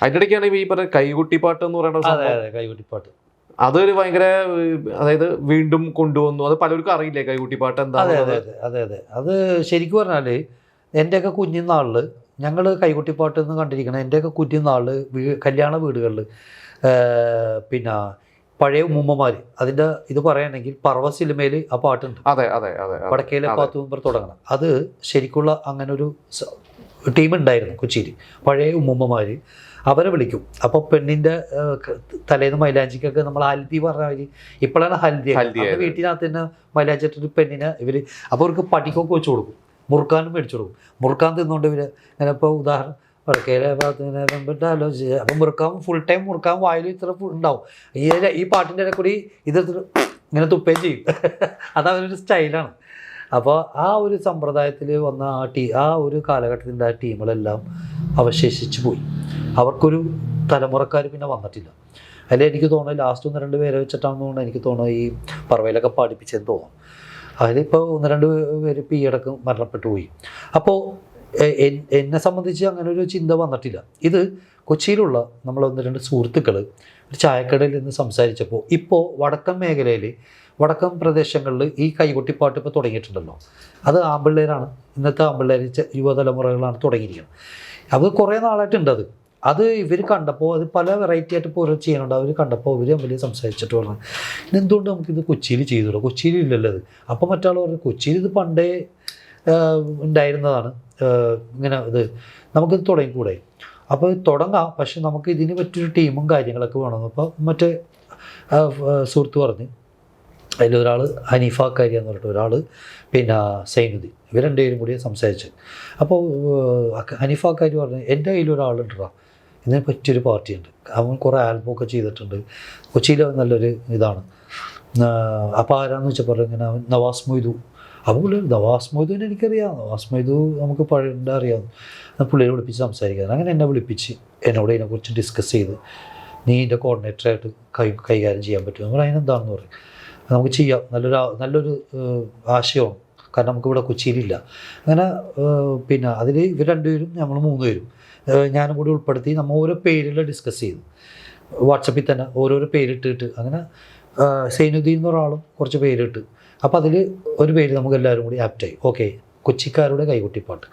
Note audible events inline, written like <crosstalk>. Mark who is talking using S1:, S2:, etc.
S1: അതിന്റെ ഇടയ്ക്കാണ് ഈ പറഞ്ഞ കൈകുട്ടിപ്പാട്ട് എന്ന് പറയുന്ന കൈകുട്ടിപ്പാട്ട്
S2: അതെ കൈകൊട്ടിപ്പാട്ട്.
S1: അതൊരു ഭയങ്കര അതായത് വീണ്ടും കൊണ്ടുവന്നു. അത് പലർക്കും അറിയില്ലേ കൈകുട്ടിപ്പാട്ട് എന്താ
S2: അതെ അതെ അതെ അതെ അത്. ശരിക്കും പറഞ്ഞാൽ എന്റെയൊക്കെ കുഞ്ഞിനാളിൽ ഞങ്ങൾ കൈകുട്ടിപ്പാട്ട് എന്ന് കണ്ടിരിക്കണം എന്റെയൊക്കെ കുഞ്ഞിനാളിൽ വീ കല്യാണ വീടുകളിൽ പിന്നെ പഴയ ഉമ്മമാർ അതിന്റെ ഇത് പറയുകയാണെങ്കിൽ പറവ സിനിമയിൽ ആ പാട്ടുണ്ട്.
S1: അതെ അതെ അതെ.
S2: വടക്കേലെ. പാത്തുമ്പർ തുടങ്ങണം. അത് ശരിക്കുള്ള അങ്ങനെ ഒരു ടീം ഉണ്ടായിരുന്നു കൊച്ചിയിൽ. പഴയ ഉമ്മുമ്മമാർ അവരെ വിളിക്കും. അപ്പോൾ പെണ്ണിന്റെ തലേന്ന് മൈലാഞ്ചിക്കൊക്കെ നമ്മൾ ഹൽദി പറഞ്ഞ മാതിരി ഇപ്പോഴാണ് ഹൽദി. വീട്ടിനകത്ത് തന്നെ മൈലാഞ്ചി ഇട്ടിട്ട് പെണ്ണിനെ ഇവർ അപ്പോൾ അവർക്ക് പടിക്കൊക്കെ വെച്ച് കൊടുക്കും. മുറുക്കാനും മേടിച്ചു കൊടുക്കും. മുറുക്കാൻ തിന്നുകൊണ്ട് ഇവർ ഇങ്ങനെ ഇപ്പോൾ ഉദാഹരണം അപ്പം മുറുക്കാൻ ഫുൾ ടൈം മുറുക്കാൻ വായിൽ ഇത്ര ഉണ്ടാവും. ഈ ഈ പാട്ടിന്റെ ഇടയിൽ കൂടി ഇത് ഇങ്ങനെ തുപ്പേം ചെയ്യും. <laughs> അത് അവരൊരു സ്റ്റൈലാണ് അപ്പോൾ ആ ഒരു സമ്പ്രദായത്തിൽ വന്ന ആ ടീ ആ ഒരു കാലഘട്ടത്തിന്റെ ആ ടീമുകളെല്ലാം അവശേഷിച്ചു പോയി. അവർക്കൊരു തലമുറക്കാർ പിന്നെ വന്നിട്ടില്ല. അതിൽ എനിക്ക് തോന്നുന്നു ലാസ്റ്റ് ഒന്ന് രണ്ട് പേരെ വെച്ചിട്ടാണെന്ന് തോന്നുന്നു എനിക്ക് തോന്നുന്നു ഈ പറവയിലൊക്കെ പാടിപ്പിച്ചെന്ന് തോന്നുന്നു. അതിലിപ്പോൾ ഒന്ന് രണ്ട് പേര് ഇപ്പോൾ ഈയിടക്ക് മരണപ്പെട്ടു പോയി. അപ്പോൾ എന്നെ സംബന്ധിച്ച് അങ്ങനെ ഒരു ചിന്ത വന്നിട്ടില്ല. ഇത് കൊച്ചിയിലുള്ള നമ്മൾ ഒന്ന് രണ്ട് സുഹൃത്തുക്കൾ ഒരു ചായക്കടയിൽ നിന്ന് സംസാരിച്ചപ്പോൾ ഇപ്പോൾ വടക്കൻ മേഖലയിൽ വടക്കൻ പ്രദേശങ്ങളിൽ ഈ കൈകൊട്ടിപ്പാട്ട് ഇപ്പോൾ തുടങ്ങിയിട്ടുണ്ടല്ലോ. അത് ആമ്പിള്ളേരാണ്. ഇന്നത്തെ ആമ്പിള്ളേർ യുവതലമുറകളാണ് തുടങ്ങിയിരിക്കുന്നത്. അത് കുറേ നാളായിട്ടുണ്ട് അത്. അത് ഇവർ കണ്ടപ്പോൾ അത് പല വെറൈറ്റി ആയിട്ട് ഇപ്പോൾ ഓരോ ചെയ്യുന്നുണ്ട്. അവർ കണ്ടപ്പോൾ ഇവർ തമ്മിൽ സംസാരിച്ചിട്ട് പറഞ്ഞു എന്തുകൊണ്ട് നമുക്കിത് കൊച്ചിയിൽ ചെയ്തുകൂടാ? കൊച്ചിയിൽ ഇല്ലല്ലോ അത് അപ്പോൾ മറ്റാൾ പറഞ്ഞു കൊച്ചിയിൽ ഇത് പണ്ടേ ഉണ്ടായിരുന്നതാണ്. ഇങ്ങനെ ഇത് നമുക്കിത് തുടങ്ങിക്കൂടെ? അപ്പോൾ തുടങ്ങാം. പക്ഷെ നമുക്ക് ഇതിന് പറ്റിയൊരു ടീമും കാര്യങ്ങളൊക്കെ വേണം അപ്പോൾ മറ്റേ സുഹൃത്ത് പറഞ്ഞ് അതിലൊരാൾ ഹനീഫ കാരി എന്ന് പറഞ്ഞിട്ട് ഒരാൾ പിന്നെ സൈനുദ്ദീൻ. ഇവർ രണ്ടുപേരും കൂടി സംസാരിച്ച്. അപ്പോൾ ആഹ്, ഹനീഫ കാരി പറഞ്ഞു എന്റെ കയ്യിൽ ഒരാളുണ്ടാ ഇതിനെ പറ്റിയൊരു പാർട്ടിയുണ്ട്. അവൻ കുറേ ആൽബമൊക്കെ ചെയ്തിട്ടുണ്ട്. കൊച്ചിയിലെ നല്ലൊരു ഇതാണ്. അപ്പോൾ ആരാന്ന് വെച്ചാൽ പറഞ്ഞു ഇങ്ങനെ അവൻ നവാസ് മൊയ്തു. അപ്പോൾ പുള്ളി നവാസ് മൊയ്തുവിനെ എനിക്കറിയാം. നവാസ് മൊയ്തു നമുക്ക് പഴയ അറിയാം. പുള്ളിയെ വിളിപ്പിച്ച് സംസാരിക്കാൻ അങ്ങനെ എന്നെ വിളിപ്പിച്ച് എന്നോട് ഇതിനെക്കുറിച്ച് ഡിസ്കസ് ചെയ്ത് നീ ഇതിന്റെ കോർഡിനേറ്ററായിട്ട് കൈ കൈകാര്യം ചെയ്യാൻ പറ്റും നമ്മൾ അതിനെന്താണെന്ന് പറയും. നമുക്ക് ചെയ്യാം. നല്ലൊരു നല്ലൊരു ആശയമാണ് കാരണം നമുക്കിവിടെ കൊച്ചിയിലില്ല. അങ്ങനെ പിന്നെ അതിൽ ഇവർ രണ്ടുപേരും ഞങ്ങൾ മൂന്ന് പേരും ഞാനും കൂടി ഉൾപ്പെടുത്തി നമ്മൾ ഓരോ പേരിൽ ഡിസ്കസ് ചെയ്തു. വാട്സപ്പിൽ തന്നെ ഓരോരോ പേരിട്ടിട്ട് അങ്ങനെ സൈനുദ്ദീൻ എന്ന ഒരാളും കുറച്ച് പേരിട്ട്. അപ്പോൾ അതിൽ ഒരു പേര് നമുക്ക് എല്ലാവരും കൂടി ആപ്റ്റായി ഓക്കെ കൊച്ചിക്കാരുടെ കൈകൊട്ടിപ്പാട്ട്.